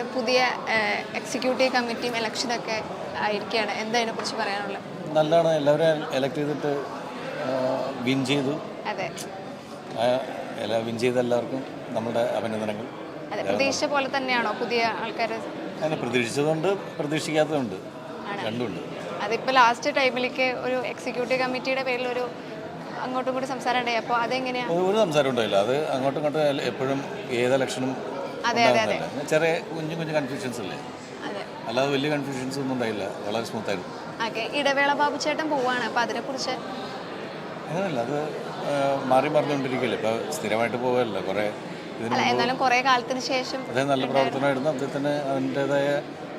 എന്തായാലും പുതിയ എക്സിക്യൂട്ടീവ് കമ്മിറ്റിയും ഇലക്ഷനൊക്കെ ആയിരിക്കുകയാണ് എന്താ കുറിച്ച് പറയാനുള്ളത്? നല്ലതാണ്. എല്ലാവരും എലക്ട് ചെയ്തിട്ട് വിൻ ചെയ്തു. അതെ. വിൻ ചെയ്ത എല്ലാവർക്കും നമ്മുടെ അഭിനന്ദനങ്ങൾ. അതെ പ്രതീക്ഷിച്ച പോലെ തന്നെയാണോ പുതിയ ആൾക്കാർ അങ്ങനെ പ്രതീക്ഷിച്ചതുണ്ട് പ്രതീക്ഷിക്കാത്തതുണ്ട്. രണ്ടുണ്ട് അതിപ്പോൾ ലാസ്റ്റ് ടൈമിലേക്ക് ഒരു എക്സിക്യൂട്ടീവ് കമ്മിറ്റിയുടെ പേരിൽ ഒരു അങ്ങോട്ടും കൂടി സംസാരം ഉണ്ടായി. അപ്പോൾ അതെങ്ങനെയാണ് ഒരു ഒരു സംസാരം ഉണ്ടായില്ല. അത് അങ്ങോട്ടും ഇങ്ങോട്ടും എപ്പോഴും ഏത് ഇലക്ഷനും അതെ. ചെറിയ കുഞ്ഞു കുഞ്ഞു കൺഫ്യൂഷൻസ് അല്ലേ? അല്ലാതെ വലിയ കൺഫ്യൂഷൻസ് ഒന്നും ഉണ്ടായില്ല. വളരെ സ്മൂത്ത് ആയിരുന്നു. ഇടവേള ബാബു ചേട്ടൻ പോവാണ്. അപ്പോൾ അതിനെക്കുറിച്ച്? അങ്ങനെയല്ല അത് മാറി മറിഞ്ഞുകൊണ്ടിരിക്കുകയല്ലേ? ഇപ്പൊ സ്ഥിരമായിട്ട് പോവുകയല്ല? കുറേ എന്നാലും കുറേ കാലത്തിന് ശേഷം അതെ നല്ല പ്രവർത്തനമായിരുന്നു. അദ്ദേഹത്തിന് അതിന്റെതായ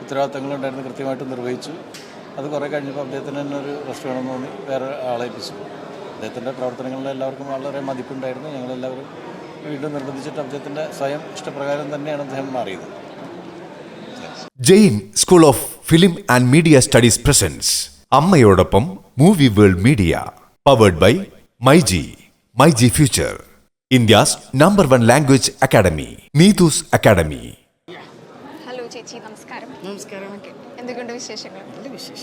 ഉത്തരവാദിത്തങ്ങളുണ്ടായിരുന്നു കൃത്യമായിട്ട് നിർവഹിച്ചു. അത് കുറെ കഴിഞ്ഞപ്പോൾ അദ്ദേഹത്തിന് തന്നെ ഒരു റെസ്റ്റ് വേണമെന്ന് തോന്നി. വേറെ ആളെ ഏൽപ്പിച്ചു. അദ്ദേഹത്തിന്റെ പ്രവർത്തനങ്ങളിൽ എല്ലാവർക്കും വളരെ മതിപ്പുണ്ടായിരുന്നു. ഞങ്ങളെല്ലാവരും വീണ്ടും നിർബന്ധിച്ചിട്ട് അദ്ദേഹത്തിന്റെ സ്വയം ഇഷ്ടപ്രകാരം തന്നെയാണ് അദ്ദേഹം മാറിയത്. Jain school of film and media studies presence. അമ്മയോടൊപ്പം movie world media powered by myG myG future India's number one language academy Neethu's academy. നമസ്കാരം. നമസ്കാരം. എന്തൊക്കെയുണ്ട് വിശേഷങ്ങൾ?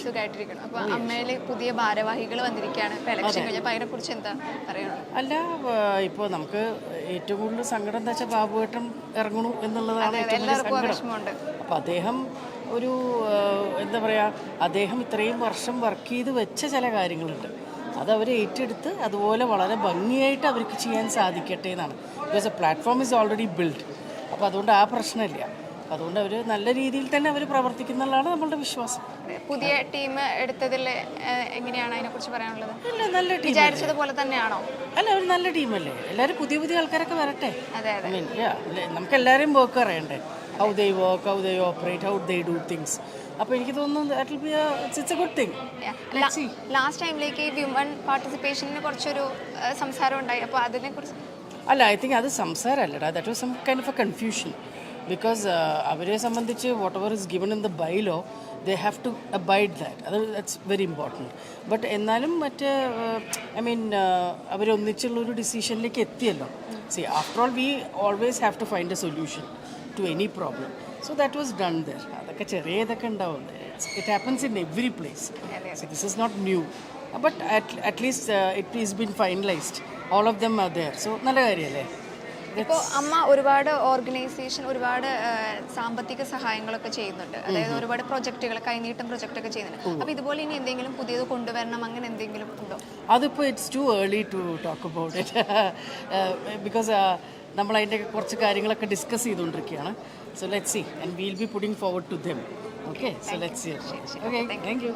സുഖമായിട്ടിരിക്കണം അപ്പൊ അമ്മയിൽ പുതിയ ഭാരവാഹികൾ വന്നിരിക്കുകയാണ് ഇപ്പൊ ഇലക്ഷൻ കഴിഞ്ഞപ്പോൾ അതിനെക്കുറിച്ച് എന്താ പറയണം അല്ല ഇപ്പോൾ നമുക്ക് ഏറ്റവും കൂടുതൽ സങ്കടം എന്താ വെച്ചാൽ ബാബുവേട്ടൻ ഇറങ്ങണു എന്നുള്ളതാണ് ഏറ്റവും വലിയ എല്ലാവർക്കും ആ സങ്കടം വിഷമമുണ്ട് അദ്ദേഹം ഒരു എന്താ പറയാ അദ്ദേഹം ഇത്രയും വർഷം വർക്ക് ചെയ്ത് വെച്ച ചില കാര്യങ്ങളുണ്ട്. അത് അവർ ഏറ്റെടുത്ത് അതുപോലെ വളരെ ഭംഗിയായിട്ട് അവർക്ക് ചെയ്യാൻ സാധിക്കട്ടെ എന്നാണ്. Because a platform is already build അപ്പോൾ അതുകൊണ്ട് ആ പ്രശ്നമില്ല. അതുകൊണ്ട് അവർ നല്ല രീതിയിൽ തന്നെ അവർ പ്രവർത്തിക്കുന്നുള്ളതാണ് നമ്മളുടെ വിശ്വാസം. പുതിയ ടീം എടുത്തതിൽ എങ്ങനെയാണ് അതിനെക്കുറിച്ച് പറയാനുള്ളത്? അല്ല നല്ല ടീം വിചാരിച്ചതുപോലെ തന്നെയാണോ? അല്ല ഒരു നല്ല ടീമല്ലേ? എല്ലാവരും പുതിയ പുതിയ ആൾക്കാരൊക്കെ വരട്ടെ? അതെ അതെ. നമുക്ക് എല്ലാവരെയും വർക്ക് അറിയണ്ടേ? How they work how they operate how they do things അപ്പോൾ എനിക്ക് തോന്നുന്നു that will be it's a good thing last ടൈമിലേക്ക് വിമൺ പാർട്ടിസിപ്പേഷനെ കുറച്ചൊരു സംസാരം ഉണ്ടായി അപ്പോൾ അതിനെക്കുറിച്ച് അല്ല ഐ തിങ്ക് അത് സംസാരമല്ലടാ. That was some kind of a confusion because അവരെ സംബന്ധിച്ച് whatever is given in the bylaw they have to abide that അത് ദാറ്റ്സ് വെരി ഇമ്പോർട്ടന്റ് ബട്ട് എന്നാലും മറ്റ് ഐ മീൻ അവരൊന്നിച്ചുള്ള ഒരു ഡിസിഷനിലേക്ക് എത്തിയല്ലോ. See after all we always have to find a solution to any problem so that was done there അതൊക്കെ ചെറിയ ഇതൊക്കെ ഉണ്ടാവും. It happens in every place this is not new but at least it is been finalised all of them are there so നല്ല കാര്യമല്ലേ ഇപ്പോൾ അമ്മ ഒരുപാട് organisation ഒരുപാട് സാമ്പത്തിക സഹായങ്ങളൊക്കെ ചെയ്യുന്നുണ്ട്. അതായത് ഒരുപാട് പ്രൊജക്റ്റുകൾ കൈനീട്ടം പ്രൊജക്റ്റ് ഒക്കെ ചെയ്യുന്നുണ്ട്. അപ്പോൾ ഇതുപോലെ ഇനി എന്തെങ്കിലും പുതിയത് കൊണ്ടുവരണം അങ്ങനെ എന്തെങ്കിലും ഉണ്ടോ? അതിപ്പോൾ it's too early to talk about it because നമ്മൾ അതിന്റെ കുറച്ച് കാര്യങ്ങളൊക്കെ ഡിസ്കസ് ചെയ്തുകൊണ്ടിരിക്കുകയാണ് so let see and will be putting forward to them okay so let see okay thank you